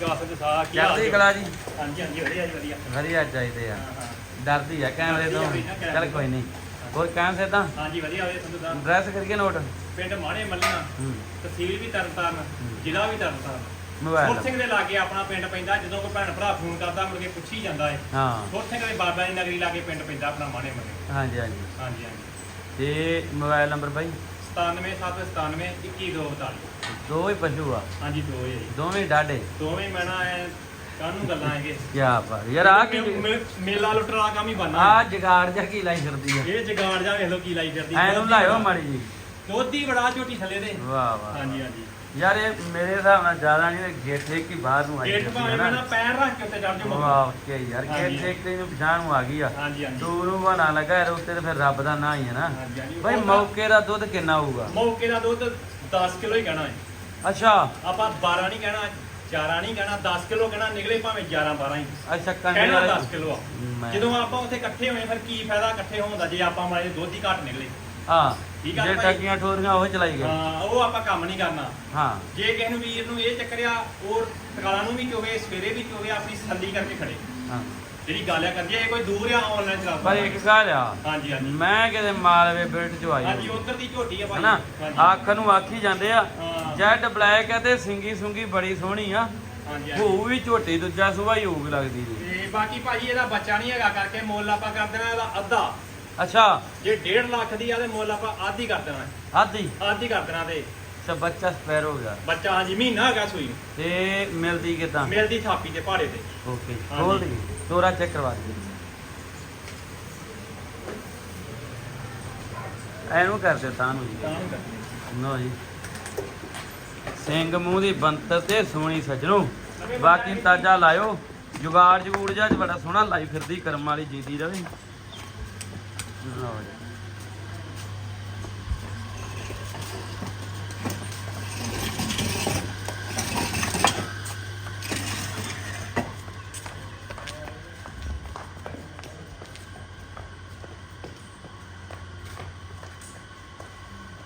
ਗਾਸ ਦੇ ਸਾਹ ਕੀ ਚੜ੍ਹਦੀ ਕਲਾ ਜੀ। ਹਾਂਜੀ ਹਾਂਜੀ ਵਧੀਆ ਜੀ ਵਧੀਆ। ਵਧੀਆ ਚਾਹੀਦੇ ਆ। ਹਾਂ ਹਾਂ। ਡਰਦੀ ਆ ਕੈਮਰੇ ਤੋਂ ਡਰਦੀ ਆ ਵੀ। ਨਾ ਕੈਮਰੇ ਚੱਲ ਕੋਈ ਨਹੀਂ। ਹੋਰ ਕਹਿਣ ਸੇ ਤਾਂ? ਹਾਂਜੀ ਵਧੀਆ ਹੋਵੇ ਸੰਧੂ ਦਾ ਡਰੈਸ ਕਰੀਏ ਨੋਟ? ਪਿੰਡ ਮਾਣੇ ਮੱਲੀਆਂ ਹੂੰ। ਤਹਿਸੀਲ ਵੀ ਤਰਨਤਾਰਨ ਜ਼ਿਲ੍ਹਾ ਵੀ ਤਰਨਤਾਰਨ। ਮੋਬਾਈਲ। ਸੁਰ ਸਿੰਘ ਦੇ ਲਾਗੇ ਆਪਣਾ ਪਿੰਡ ਪੈਂਦਾ ਜਦੋਂ ਕੋਈ ਭੈਣ ਭਰਾ ਫੋਨ ਕਰਦਾ ਮੁੜ ਕੇ ਪੁੱਛੀ ਜਾਂਦਾ ਹੈ ਹਾਂ। ਸੁਰ ਸਿੰਘ ਦੇ ਬਾਬਾ ਦੀ ਨਗਰੀ ਲਾਗੇ ਪਿੰਡ ਪੈਂਦਾ ਆਪਣਾ ਮਾਣੇ ਮੱਲੇ। ਹਾਂਜੀ ਹਾਂਜੀ। ਹਾਂਜੀ ਹਾਂਜੀ। ਤੇ ਮੋਬਾਈਲ ਨੰਬਰ ਬਾਈ? 97797 21242 ਦੋ ਹੀ ਪਸ਼ੂ ਆ ਹਾਂਜੀ ਦੋ ਹੈ ਜੀ ਦੋਵੇਂ ਡਾਡੇ ਦੋਵੇਂ ਮੈਨਾਂ ਐ ਕਾਹਨੂੰ ਗੱਲਾਂ ਹੈਗੇ ਕੀ ਬਾਤ ਯਾਰ ਆ ਕੀ ਮੇ- ਮੇਲਾ ਲੁੱਟਣ ਵਾਲਾ ਕੰਮ ਹੀ ਬਣਨਾ ਆ ਜਗਾੜ ਜਾ ਕੀ ਲਾਈ ਫਿਰਦੀ ਆ ਇਹ ਜਗਾੜ ਜਾ ਵੇਖ ਲੋ ਕੀ ਲਾਈ ਫਿਰਦੀ ਐਨੂੰ ਲਾਇਓ ਮਾੜੀ ਜੀ ਦੋਧੀ ਬੜਾ ਝੋਟੀ ਥੱਲੇ ਦੇ ਵਾਹ ਵਾਹ ਹਾਂਜੀ ਹਾਂਜੀ ਯਾਰ ਇਹ ਮੇਰੇ ਹਿਸਾਬ ਨਾਲ ਜ਼ਿਆਦਾ ਨਹੀਂ ਗੇਟ ਹੀ ਬਾਹਰ ਨੂੰ ਆਈ ਗੇਟ ਭਾਵੇਂ ਮੈਂ ਨਾ ਪੈਰ ਰੱਖ ਕੇ ਉੱਤੇ ਚੜ ਜਾਊਗਾ ਵਾਹ ਕੀ ਯਾਰ। ਗੇਟ ਤੇ ਨੂੰ ਪਛਾਣ ਨੂੰ ਆ ਗਈ ਆ। ਦੂਰੋਂ ਬਣਾ ਲੱਗਾ ਯਾਰ ਉੱਤੇ ਤੇ ਫਿਰ ਰੱਬ ਦਾ ਨਾਂ ਹੀ ਹੈ ਨਾ। ਭਾਈ ਮੌਕੇ ਦਾ ਦੁੱਧ ਕਿੰਨਾ ਹੋਊਗਾ? ਮੌਕੇ ਦਾ ਦੁੱਧ 10 ਕਿਲੋ ਹੀ ਕਹਿਣਾ ਹੈ। ਅੱਛਾ। ਆਪਾਂ 12 ਨਹੀਂ ਕਹਿਣਾ 11 ਨਹੀਂ ਕਹਿਣਾ 10 ਕਿਲੋ ਕਹਿਣਾ ਨਿਕਲੇ ਭਾਵੇਂ 11 12 ਹੀ। ਅੱਛਾ ਕਹਿਣਾ ਵਾਲੇ 10 ਕਿਲੋ ਜਦੋਂ ਆਪਾਂ ਉੱਥੇ ਇਕੱਠੇ ਹੋਏ ਫਿਰ ਕੀ ਫਾਇਦਾ ਇਕੱਠੇ ਹੋਣ ਦਾ? ਜੇ ਆਪਾਂ ਮਾਰੇ ਦੁੱਧ ਹੀ ਘੱਟ ਨਿਕਲੇ। ਹਾਂ ਠੀਕ ਆ ਜੇ ਭਾਈ। ਟੱਕੀਆਂ ਠੋਰੀਆਂ ਉਹ ਚਲਾਈ ਗਏ। ਹਾਂ ਉਹ ਆਪਾਂ ਕੰਮ ਨਹੀਂ ਕਰਨਾ। ਹਾਂ। ਜੇ ਕਿਸੇ ਨੂੰ ਵੀਰ ਨੂੰ ਇਹ ਚੱਕਰਿਆ ਉਹ ਟਕਾਲਾ ਨੂੰ ਵੀ ਚੋਵੇ ਸਵੇਰੇ ਵੀ ਚੋਵੇ ਆਪਣੀ ਸੱਲੀ ਕਰਕੇ ਖੜੇ। ਹਾਂ। ਜਿਹੜੀ ਗੱਲ ਆ ਕਰਦੀ ਆ ਇਹ ਕੋਈ ਦੂਰ ਆ ਆਨਲਾਈਨ ਚਲਾ ਪਰ ਇੱਕ ਗੱਲ ਆ। ਹਾਂਜੀ ਹਾਂਜੀ। ਮੈਂ ਕਿਤੇ ਮਾਲਵੇ ਬੇਟ ਚ ਆਈ ਹਾਂਜੀ ਉਧਰ ਦੀ ਝੋਟੀ ਆ ਭਾਈ। ਹਨਾ? ਹਾਂਜੀ। ਅੱਖ ਨੂੰ ਆਖੀ ਜਾਂਦੇ ਆ। ਹਾਂ। ਜੈਡ ਬਲੈਕ ਹੈ ਤੇ ਸਿੰਗੀ ਸੁੰਗੀ ਬੜੀ ਸੋਹਣੀ ਆ। ਹਾਂਜੀ ਹਾਂਜੀ। ਹੋਊ ਵੀ ਝੋਟੀ ਦੂਜਾ ਸੁਭਾ ਹੀ ਹੋਊ ਲੱਗਦੀ ਜੀ। ਤੇ ਬਾਕੀ ਭਾਜੀ ਇਹਦਾ ਬੱਚਾ ਨਹੀਂ ਹੈਗਾ ਕਰਕੇ ਮੁੱਲ ਆਪਾਂ ਕਰ ਦੇਣਾ ਇਹਦਾ ਅੱਧਾ। ਅੱਛਾ। ਜੇ 1.5 ਲੱਖ ਦੀ ਆ ਤੇ ਮੁੱਲ ਆਪਾਂ ਆਧੀ ਕਰ ਦੇਣਾ। ਆਦੀ ਆਧੀ ਕਰ ਦੇਣਾ ਤੇ। ਅੱਛਾ ਬੱਚਾ ਸਪੈਰ ਹੋ ਗਿਆ। ਬੱਚਾ ਹਾਂਜੀ ਮਹੀਨਾ ਹੈਗਾ ਸੂਈ ਨੂੰ। ਤੇ ਮਿਲਦੀ ਕਿਦਾਂ? ਮਿਲਦੀ ਥਾਪੀ ਤੇ ਪਹਾੜੇ ਤੇ। ਓਕੇ। ਖੋਲ ਦੀ। ਤੋਰਾ ਚੈੱਕ ਕਰਵਾ ਦੇ। ਐਨੂੰ ਕਰ ਦੇ ਤਾਂ ਨੂੰ। ਜੀ ਤਾਂ ਨੂੰ ਕਰਨੀ ਨੋ ਜੀ। ਸਿੰਘ ਮੂੰਹ ਦੀ ਬੰਤਰ ਤੇ ਸੋਹਣੀ ਸਜਣੋ। ਬਾਕੀ ਤਾਜਾ ਲਾਇਓ। ਜੁਗਾੜ ਜਗੂੜ ਜਾ ਬੜਾ ਸੋਹਣਾ ਲਾਈ ਫਿਰਦੀ ਕਰਮ ਵਾਲੀ ਜੀਦੀ ਰਵੇ। ਲਓ ਜੀ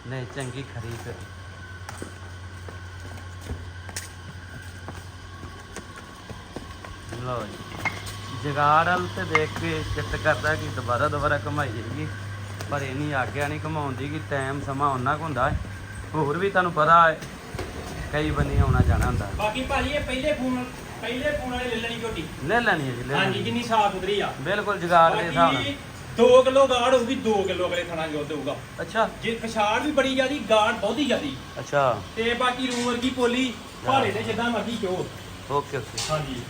ਨਹੀਂ ਚੰਗੀ ਖਰੀਦ ਲਓ ਜੀ ਜਗਾੜ ਵਾਲ ਤੇ ਦੇਖ ਕੇ ਚਿੱਤ ਕਰਦਾ ਕਿ ਦੁਬਾਰਾ ਦੁਬਾਰਾ ਕਮਾਈ ਜਾਈਏ। ਪਰ ਇਹ ਨਹੀਂ ਆਗਿਆ ਨਹੀਂ ਕਮਾਉਂਦੀ ਕਿ ਟਾਈਮ ਸਮਾਂ ਉਹਨਾਂ ਕੁ ਹੁੰਦਾ ਹੈ। ਹੋਰ ਵੀ ਤੁਹਾਨੂੰ ਪਤਾ ਹੈ ਕਈ ਬੰਨੀ ਆਉਣਾ ਜਾਣਾ ਹੁੰਦਾ। ਬਾਕੀ ਭਾਜੀ ਇਹ ਪਹਿਲੇ ਫੋਨ ਪਹਿਲੇ ਫੋਨ ਵਾਲੇ ਲੈ ਲੈਣੀ ਝੋਟੀ। ਲੈ ਲੈਣੀ ਹੈ ਜੀ ਲੈ ਹਾਂਜੀ ਜਿੰਨੀ ਸਾਫ਼ ਸੁਥਰੀ ਆ। ਬਿਲਕੁਲ ਜਗਾੜ ਦੇ ਹਿਸਾਬ ਨਾਲ। ਬਾਕੀ 2 ਕਿਲੋ ਗਾੜ ਹੋਊਗੀ 2 ਕਿਲੋ ਅਗਲੇ ਥਾਣਾ ਦੁੱਧ ਹੋਊਗਾ ਅੱਛਾ। ਜੇ ਪਛਾੜ ਵੀ ਬੜੀ ਜਿਆਦੀ ਗਾੜ ਬਹੁਤੀ ਜਿਆਦੀ। ਅੱਛਾ। ਤੇ ਬਾਕੀ ਰੂਮ ਵਰਗੀ ਪੋਲੀ ਭਾਰੇ ਦੇ ਜਿੱਦਾਂ ਮਰਜ਼ੀ ਚੋ। Okay okay. ਹਾਂਜੀ।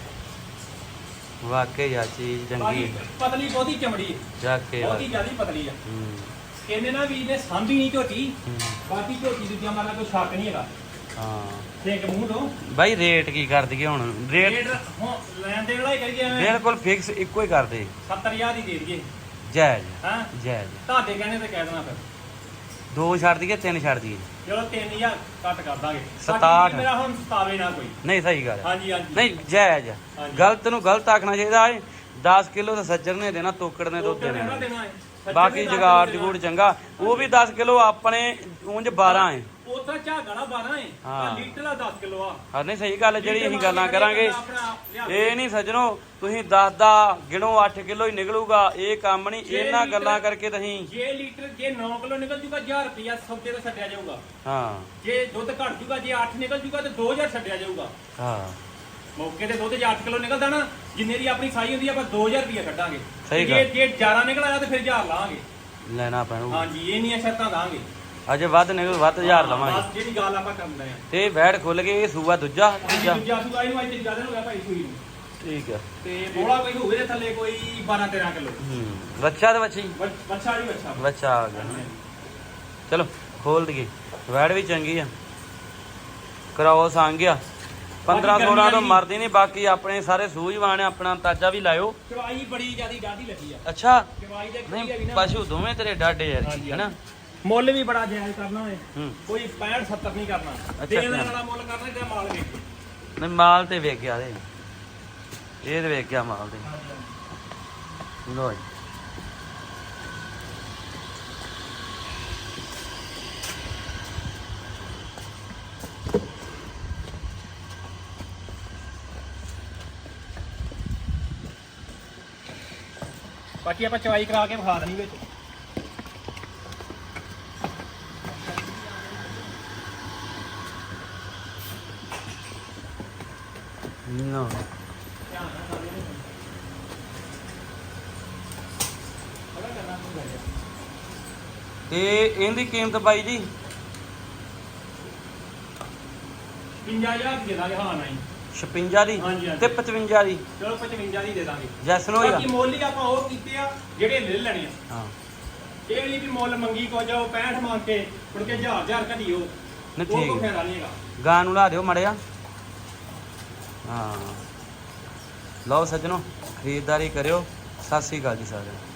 ਵਾਕਈ ਆ ਚੀਜ਼ ਚੰਗੀ ਬਾਕੀ ਹੈ। ਪਤਲੀ ਬਹੁਤੀ ਚਮੜੀ ਹੈ। ਜਾ ਕੇ ਬਹੁਤੀ ਜਿਆਦੀ ਪਤਲੀ ਆ। ਹੂੰ। ਕਹਿੰਦੇ ਨਾ ਵੀ ਇਹਨੇ ਸਾਂਭੀ ਨਹੀਂ ਝੋਟੀ ਹੂੰ, ਬਾਕੀ ਝੋਟੀ ਦੂਜਾ ਮਾਲਾ ਕੋਈ ਸ਼ੱਕ ਨਹੀਂ ਹੈਗਾ। ਹਾਂ। ਠੀਕ ਮੂੰਹ ਤੋਂ। ਬਾਈ ਰੇਟ ਕੀ ਕਰ ਦਈਏ ਹੁਣ? ਰੇਟ ਰੇਟ ਹੁਣ ਲੈਣ ਦੇਣ ਵਾਲਾ ਹੀ ਕਰੀਏ ਐਵੇਂ। ਬਿਲਕੁਲ ਫਿਕਸ ਇੱਕੋ ਹੀ ਕਰ ਦੇ 70000 ਦੀ ਦੇ ਦਈਏ। ਜਾਇਜ਼ ਹਾਂ? ਜਾਇਜ਼ ਤੁਹਾਡੇ ਕਹਿੰਦੇ ਤੇ ਕਹਿ ਦੇਣਾ ਫਿਰ। ਦੋ ਛੱਡ ਦਈਏ ਤਿੰਨ ਛੱਡ ਦਈਏ ਚਲੋ 3000 ਘੱਟ ਕਰ ਦਾਂਗੇ। ਬਾਕੀ ਮੇਰਾ ਹੁਣ ਸਤਾਵੇ ਨਾ ਕੋਈ ਨਹੀਂ ਸਹੀ ਗੱਲ ਹੈ। ਹਾਂਜੀ ਹਾਂਜੀ ਨਹੀਂ ਜਾਇਜ਼। ਹਾਂਜੀ। ਗਲਤ ਨੂੰ ਗਲਤ ਆਖਣਾ ਚਾਹੀਦਾ ਹੈ 10 ਕਿਲੋ ਤਾਂ ਸੱਜਰ ਨੇ ਦੇਣਾ ਤੋਕੜ ਨੇ ਦੁੱਧ ਦੇਣਾ ਦੇਣਾ ਹੈ। ਸੱਜਣ ਬਾਕੀ ਨੇ ਜਗਾੜ ਕਿੱਲੋ ਜਗੂੜ ਚੰਗਾ ਉਹ ਵੀ 10 ਕਿਲੋ ਆਪਣੇ ਉਂਝ 12 ਹੈ ਉੱਥੇ ਝਾਗਾ ਨਾ 12 ਹੈ ਹਾਂ। ਆ ਲੀਟਰ ਦਾ 10 ਕਿਲੋ ਆ। ਹਾਂ ਨਹੀਂ ਸਹੀ ਗੱਲ ਹੈ, ਜਿਹੜੀ ਅਸੀਂ ਲੀਟਰ ਗੱਲਾਂ ਵਾਲਾ ਕਰਾਂਗੇ। ਆਪਣਾ ਲਿਆ ਕੇ। ਇਹ ਨਹੀਂ ਸੱਜਣੋ ਤੁਸੀਂ 10 ਦਾ ਗਿਣੋ 8 ਕਿਲੋ ਹੀ ਨਿਕਲੂਗਾ। ਇਹ ਕੰਮ ਨਹੀਂ ਛੇ ਇਹਨਾਂ ਲੀਟਰ- ਗੱਲਾਂ ਕਰਕੇ ਤੁਸੀਂ ਜੇ ਲੀਟਰ ਜੇ 9 ਕਿਲੋ ਨਿਕਲ ਜੂਗਾ 1000 ਰੁਪਿਆ ਸੌਦੇ ਤੇ ਛੱਡਿਆ ਜਾਊਗਾ। ਹਾਂ। ਜੇ ਦੁੱਧ ਘਟ ਜੂਗਾ ਜੇ 8 ਨਿਕਲ ਜੂਗਾ ਤੇ 2000 ਛੱਡਿਆ ਜਾਊਗਾ। ਹਾਂ। ਮੌਕੇ ਤੇ ਦੁੱਧ ਜੇ 8 ਕਿਲੋ ਨਿਕਲਦਾ ਨਾ ਜਿੰਨੇ ਦੀ ਆਪਣੀ ਸਾਈ ਹੁੰਦੀ ਆ, ਆਪਾਂ 2000 ਰੁਪਿਆ ਕੱਢਾਂਗੇ। ਸਹੀ ਜੇ ਗੱਲ। ਜੇ 11 ਨਿਕਲ ਆਇਆ ਤੇ ਫਿਰ 1000 ਲਾਵਾਂਗੇ ਲੈਣਾ ਪੈਣੂ। ਹਾਂਜੀ ਇਹ ਨਹੀਂ ਸ਼ਰਤਾਂ ਦਾਂਗੇ ਅਜੇ ਵੱਧ ਨਿਕਲ ਵੱਧ ਹਜ਼ਾਰ ਲਵਾਂਗੇ। ਬਸ ਜਿਹੜੀ ਗੱਲ ਆਪਾਂ ਕਰਦੇ ਆ। ਤੇ ਵੈੜ ਖੁੱਲ ਗਏ ਇਹ ਸੂਆ ਦੂਜਾ ਤੀਜਾ। ਦੂਜਾ ਸੂਆ ਇਹਨੂੰ ਅੱਜ ਜ਼ਿਆਦਾ ਹੋ ਗਿਆ ਭਾਈ ਸੂਈ ਨੂੰ। ਠੀਕ ਆ। ਤੇ ਬੋਲਾ ਕੋਈ ਹੋਵੇ ਦੇ ਥੱਲੇ ਕੋਈ 12 13 ਕਿਲੋ। ਹੂੰ ਬੱਚਾ ਤੇ ਬੱਚੀ ਬੱਚਾ ਜੀ ਬੱਚਾ ਬੱਚਾ ਆ ਗਿਆ। ਚਲੋ ਖੋਲ ਦਈਏ। ਵੈੜ ਵੀ ਚੰਗੀ ਆ। ਕਰਾਓ ਸੰਗ ਗਿਆ 15 ਬਾਕੀ 16 ਤੋਂ ਮਰਦੀ ਨਹੀਂ ਬਾਕੀ ਆਪਣੇ ਸਾਰੇ ਸੂਝਵਾਨ ਆ ਆਪਣਾ ਤਾਜਾ ਵੀ ਲਾਇਓ। ਚਵਾਈ ਬੜੀ ਜਿਆਦੀ ਡਾਢੀ ਲੱਗੀ ਆ। ਅੱਛਾ। ਚਵਾਈ ਦੇ ਨਹੀਂ ਪਸ਼ੂ ਦੋਵੇਂ ਤੇਰੇ ਡਾਡੇ ਹਾਂਜੀ, ਹੈਨਾ ਮੁੱਲ ਵੀ ਬੜਾ ਜਾਇਜ਼ ਕਰਨਾ ਹੋਏ ਕੋਈ 65 70 ਨਹੀਂ ਕਰਨਾ। ਦੇਣ ਵਾਲਾ ਮੁੱਲ ਕਰਨਾ ਜਿਹੜਾ ਮਾਲ ਵੇਚ ਨਹੀਂ ਮਾਲ ਤੇ ਵੇਖ ਗਿਆ ਦੇ ਇਹ ਤੇ ਵੇਖ ਗਿਆ ਮਾਲ ਤੇ। ਲੋ ਜੀ। ਬਾਕੀ ਆਪਾਂ ਚਵਾਈ ਕਰਾ ਕੇ ਵਿਖਾ ਦੇਣੀ ਵਿੱਚ। ਲਓ ਤੇ ਇਹਦੀ ਕੀਮਤ ਬਾਈ ਜੀ? 50000 ਦੇ ਦਾਂਗੇ ਹਾਂ ਨਹੀਂ। 56 ਦੀ? ਹਾਂਜੀ, ਹਾਂਜੀ। ਤੇ 55 ਦੀ? ਚਲੋ 55 ਦੀ ਦੇ ਦਾਂਗੇ। ਬਾਕੀ ਮੁੱਲ ਹੀ ਆਪਾਂ ਉਹ ਕੀਤੇ ਆ ਜਿਹੜੇ ਲੈ ਲੈਣੇ ਆ। ਹਾਂ। ਇਹ ਨਹੀਂ ਵੀ ਮੁੱਲ ਮੰਗੀ ਕੋ ਜਾਓ 65 ਮੰਗ ਕੇ ਮੁੜ ਕੇ ਹਜ਼ਾਰ ਹਜ਼ਾਰ ਘਟਿਓ। ਨਹੀਂ ਉਹ ਕੋ ਠੀਕ ਫਾਇਦਾ ਨਹੀਂ ਹੈਗਾ। ਗਾਂ ਨੂੰ ਲਾ ਦਿਓ ਮੜਿਆ ਹਾਂ। ਲਓ ਸੱਜਣੋ ਖਰੀਦਦਾਰੀ ਕਰਿਓ। ਸਤਿ ਸ੍ਰੀ ਅਕਾਲ ਜੀ ਸਾਰਿਆਂ ਨੂੰ।